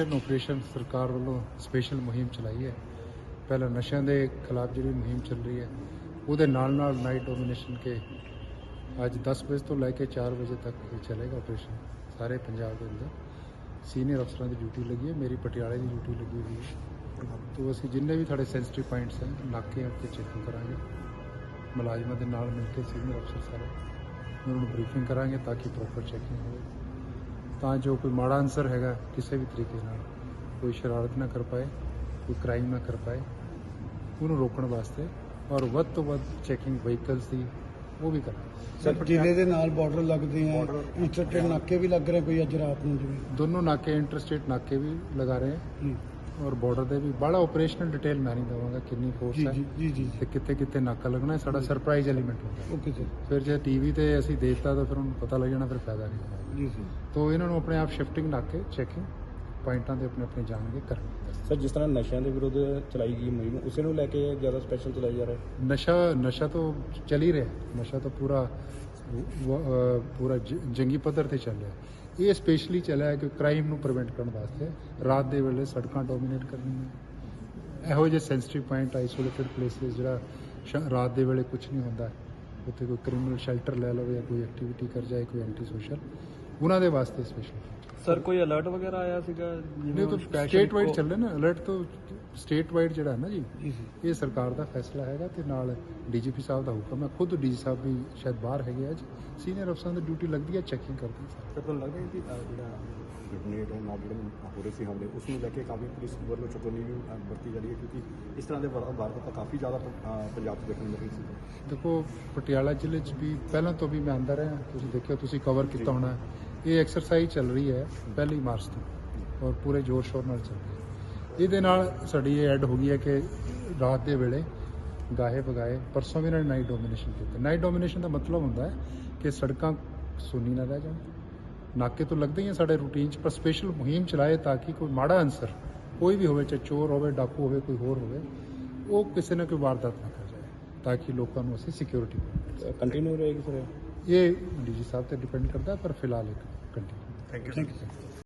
Domination operation ਸਰਕਾਰ ਵੱਲੋਂ special ਮੁਹਿੰਮ ਚਲਾਈ ਹੈ। ਪਹਿਲਾਂ ਨਸ਼ਿਆਂ ਦੇ ਖਿਲਾਫ ਜਿਹੜੀ ਮੁਹਿੰਮ ਚੱਲ ਰਹੀ ਹੈ, ਉਹਦੇ ਨਾਲ ਨਾਲ ਨਾਈਟ ਡੋਮੀਨੇਸ਼ਨ ਕੇ ਅੱਜ 10 ਵਜੇ ਤੋਂ ਲੈ ਕੇ 4 ਵਜੇ ਤੱਕ ਇਹ ਚੱਲੇਗਾ ਆਪਰੇਸ਼ਨ ਸਾਰੇ ਪੰਜਾਬ ਦੇ ਅੰਦਰ। ਸੀਨੀਅਰ ਅਫਸਰਾਂ ਦੀ ਡਿਊਟੀ ਲੱਗੀ ਹੈ, ਮੇਰੀ ਪਟਿਆਲੇ ਦੀ ਡਿਊਟੀ ਲੱਗੀ ਹੋਈ ਹੈ। ਤੋਂ ਅਸੀਂ ਜਿੰਨੇ ਵੀ ਤੁਹਾਡੇ ਸੈਂਸਿਟਿਵ ਪੁਆਇੰਟਸ ਹਨ ਨਾਕੇ ਉੱਤੇ ਚੈਕਿੰਗ ਕਰਾਂਗੇ। ਮੁਲਾਜ਼ਮਾਂ ਦੇ ਨਾਲ ਮਿਲ ਕੇ ਸੀਨੀਅਰ ਅਫਸਰ ਸਾਰੇ, ਉਹਨਾਂ ਨੂੰ ਬਰੀਫਿੰਗ ਕਰਾਂਗੇ ਤਾਂ ਕਿ ਪ੍ਰੋਪਰ ਚੈਕਿੰਗ ਹੋਵੇ। ਤਾਂ ਜੋ ਕੋਈ ਮਾੜਾ ਅਨਸਰ ਹੈਗਾ ਕਿਸੇ ਵੀ ਤਰੀਕੇ ਨਾਲ ਕੋਈ ਸ਼ਰਾਰਤ ਨਾ ਕਰ ਪਾਏ ਕੋਈ ਕ੍ਰਾਈਮ ਨਾ ਕਰ ਪਾਏ ਉਹਨੂੰ ਰੋਕਣ ਵਾਸਤੇ ਔਰ ਵੱਧ ਤੋਂ ਵੱਧ ਚੈਕਿੰਗ ਵਹੀਕਲਸ ਦੀ ਉਹ ਵੀ ਕਰਾਂਗੇ। ਸਰ ਜ਼ਿਲ੍ਹੇ ਦੇ ਨਾਲ ਬਾਰਡਰ ਲੱਗਦੇ ਆ ਇੰਟਰਸਟੇਟ ਨਾਕੇ ਵੀ ਲੱਗ ਰਹੇ ਕੋਈ ਅੱਜ ਰਾਤ ਨੂੰ ਜਿਵੇਂ? ਦੋਨੋਂ ਨਾਕੇ ਇੰਟਰਸਟੇਟ ਨਾਕੇ ਵੀ ਲਗਾ ਰਹੇ ਹੈ। ਔਰ ਬਾਰਡਰ ਦੇ ਵੀ ਬੜਾ ਆਪਰੇਸ਼ਨਲ ਡਿਟੇਲ ਮੈਂ ਨਹੀਂ ਦਵਾਂਗਾ ਕਿੰਨੀ ਫੋਰਸ ਹੈ ਜੀ ਜੀ ਜੀ ਤੇ ਕਿੱਥੇ ਕਿੱਥੇ ਨਾਕਾ ਲੱਗਣਾ ਹੈ ਸਾਡਾ ਸਰਪ੍ਰਾਈਜ਼ ਐਲੀਮੈਂਟ ਹੁੰਦਾ। ਹੈ। ਓਕੇ ਸਰ ਫਿਰ ਜੇ ਟੀਵੀ ਤੇ ਅਸੀਂ ਦੇਖਤਾ ਤਾਂ ਫਿਰ ਉਹਨੂੰ ਪਤਾ ਲੱਗ ਜਾਣਾ ਫਿਰ ਫਾਇਦਾ ਨਹੀਂ ਹੋਣਾ ਜੀ ਸਰ ਤੋ ਇਹਨਾਂ ਨੂੰ ਆਪਣੇ ਆਪ ਸ਼ਿਫਟਿੰਗ ਨਾਕੇ ਚੈਕਿੰਗ ਪੁਆਇੰਟਾਂ ਦੇ ਆਪਣੇ ਆਪਣੇ ਜਾਣਗੇ ਕਰਨਗੇ। ਸਰ ਜਿਸ ਤਰ੍ਹਾਂ ਨਸ਼ਿਆਂ ਦੇ ਵਿਰੁੱਧ ਚਲਾਈ ਗਈ ਮੁਹਿੰਮ ਉਸੇ ਨੂੰ ਲੈ ਕੇ ਜ਼ਿਆਦਾ ਸਪੈਸ਼ਲ ਚਲਾਈ ਜਾ ਰਿਹਾ ਹੈ? ਨਸ਼ਾ ਨਸ਼ਾ ਤਾਂ ਚੱਲ ਹੀ ਰਿਹਾ। ਨਸ਼ਾ ਤਾਂ ਪੂਰਾ ਵ- ਅਹ ਪੂਰਾ ਜ- ਜੰਗੀ ਪੱਧਰ ਤੇ ਚੱਲ ਰਿਹਾ। ਇਹ ਸਪੈਸ਼ਲੀ ਚੱਲਿਆ ਕਿ ਕ੍ਰਾਈਮ ਨੂੰ ਪ੍ਰੀਵੈਂਟ ਕਰਨ ਵਾਸਤੇ ਰਾਤ ਦੇ ਵੇਲੇ ਸੜਕਾਂ ਡੋਮੀਨੇਟ ਕਰਨੀਆਂ ਇਹੋ ਜਿਹੇ ਸੈਂਸਿਟਿਵ ਪੁਆਇੰਟ ਆਈਸੋਲੇਟਡ ਪਲੇਸਿਸ ਜਿਹੜਾ ਸ਼- ਰਾਤ ਦੇ ਵੇਲੇ ਕੁਝ ਨਹੀਂ ਹੁੰਦਾ। ਉੱਥੇ ਕੋਈ ਕ੍ਰਿਮੀਨਲ ਸ਼ੈਲਟਰ ਲੈ ਲਵੇ ਜਾਂ ਕੋਈ ਐਕਟੀਵਿਟੀ ਕਰ ਜਾਏ, ਕੋਈ ਐਂਟੀ ਸੋਸ਼ਲ ਉਹਨਾਂ ਦੇ ਵਾਸਤੇ ਸਪੈਸ਼ਲ ਸਰ ਕੋਈ ਅਲਰਟ ਵਗੈਰਾ ਆਇਆ ਸੀਗਾ ਨਹੀਂ ਤਾਂ ਸਟੇਟ ਵਾਈਡ ਚੱਲੇ ਨਾ। ਅਲਰਟ ਤੋਂ ਸਟੇਟ ਵਾਈਡ ਜਿਹੜਾ ਹੈ ਨਾ ਜੀ ਇਹ ਸਰਕਾਰ ਦਾ ਫੈਸਲਾ ਹੈਗਾ ਤੇ ਨਾਲ ਡੀਜੀਪੀ ਸਾਹਿਬ ਦਾ ਹੁਕਮ ਹੈ। ਖੁਦ ਡੀ ਸਾਹਿਬ ਵੀ ਸ਼ਾਇਦ ਬਾਹਰ ਹੈਗੇ ਅੱਜ ਸੀਨੀਅਰ ਅਫਸਰਾਂ ਦੀ ਡਿਊਟੀ ਲੱਗਦੀ ਹੈ ਚੈਕਿੰਗ ਕਰਦੇ ਸਰ ਸਰ ਤੁਹਾਨੂੰ ਲੱਗਦਾ ਹੈ ਕਿ ਅਹ, ਜਿਹੜਾ ਗ੍ਰੇਨੇਡ ਨਾਲ ਜਿਹੜੇ ਹੋ ਰਹੇ ਸੀ ਹਮਲੇ ਉਸ ਨੂੰ ਲੈ ਕੇ ਕਾਫੀ ਪੁਲਿਸ ਵੱਲੋਂ ਚੁਕੰਨੀ ਵੀ ਅਹ, ਵਰਤੀ ਜਾ ਰਹੀ ਹੈ ਕਿਉਂਕਿ ਇਸ ਤਰ੍ਹਾਂ ਦੇ ਵਾਰ- ਵਾਰਦਾਤਾਂ ਕਾਫੀ ਜ਼ਿਆਦਾ ਅਹ, ਪੰਜਾਬ 'ਚ ਦੇਖਣ ਨੂੰ ਮਿਲ ਰਹੀ ਸੀ। ਦੇਖੋ ਪਟਿਆਲਾ ਜ਼ਿਲ੍ਹੇ 'ਚ ਵੀ ਪਹਿਲਾਂ ਤੋਂ ਵੀ ਮੈਂ ਆਂਦਾ ਰਿਹਾ। ਤੁਸੀਂ ਦੇਖਿਓ ਤੁਸੀਂ ਕਵਰ ਕੀਤਾ ਹੋਣਾ। ਇਹ ਐਕਸਰਸਾਈਜ਼ ਚੱਲ ਰਹੀ ਹੈ ਪਹਿਲੀ ਮਾਰਚ ਤੋਂ ਔਰ ਪੂਰੇ ਜ਼ੋਰ ਸ਼ੋਰ ਨਾਲ ਚੱਲ ਰਹੀ ਹੈ। ਇਹਦੇ ਨਾਲ ਸਾਡੀ ਇਹ ਐਡ ਹੋ ਗਈ ਹੈ ਕਿ ਰਾਤ ਦੇ ਵੇਲੇ ਗਾਹੇ ਬਗਾਏ ਪਰਸੋਂ ਵੀ ਇਹਨਾਂ ਨੇ ਨਾਈਟ ਡੋਮੀਨੇਸ਼ਨ ਕੀਤਾ। ਨਾਈਟ ਡੋਮੀਨੇਸ਼ਨ ਦਾ ਮਤਲਬ ਹੁੰਦਾ ਹੈ ਕਿ ਸੜਕਾਂ ਸੁੰਨੀ ਨਾ ਰਹਿ ਜਾਣ। ਨਾਕੇ ਤੋਂ ਲੱਗਦੇ ਹੀ ਆ ਸਾਡੇ ਰੂਟੀਨ 'ਚ, ਪਰ ਸਪੈਸ਼ਲ ਮੁਹਿੰਮ ਚਲਾਏ ਤਾਂ ਕਿ ਕੋਈ ਮਾੜਾ ਅਨਸਰ ਕੋਈ ਵੀ ਹੋਵੇ, ਚਾਹੇ ਚੋਰ ਹੋਵੇ, ਡਾਕੂ ਹੋਵੇ, ਕੋਈ ਹੋਰ ਹੋਵੇ, ਉਹ ਕਿਸੇ ਨਾ ਕੋਈ ਵਾਰਦਾਤ ਨਾ ਕਰ ਜਾਏ, ਤਾਂ ਕਿ ਲੋਕਾਂ ਨੂੰ ਅਸੀਂ ਸਿਕਿਉਰਿਟੀ ਕੰਟੀਨਿਊ ਰਹੇਗੀ ਸਰ ਇਹ ਡੀਜੀ ਸਾਹਿਬ ਤੇ ਡਿਪੈਂਡ ਕਰਦਾ ਪਰ ਫਿਲਹਾਲ ਇੱਕ ਕੰਟੀਨਿਊ ਥੈਂਕ ਯੂ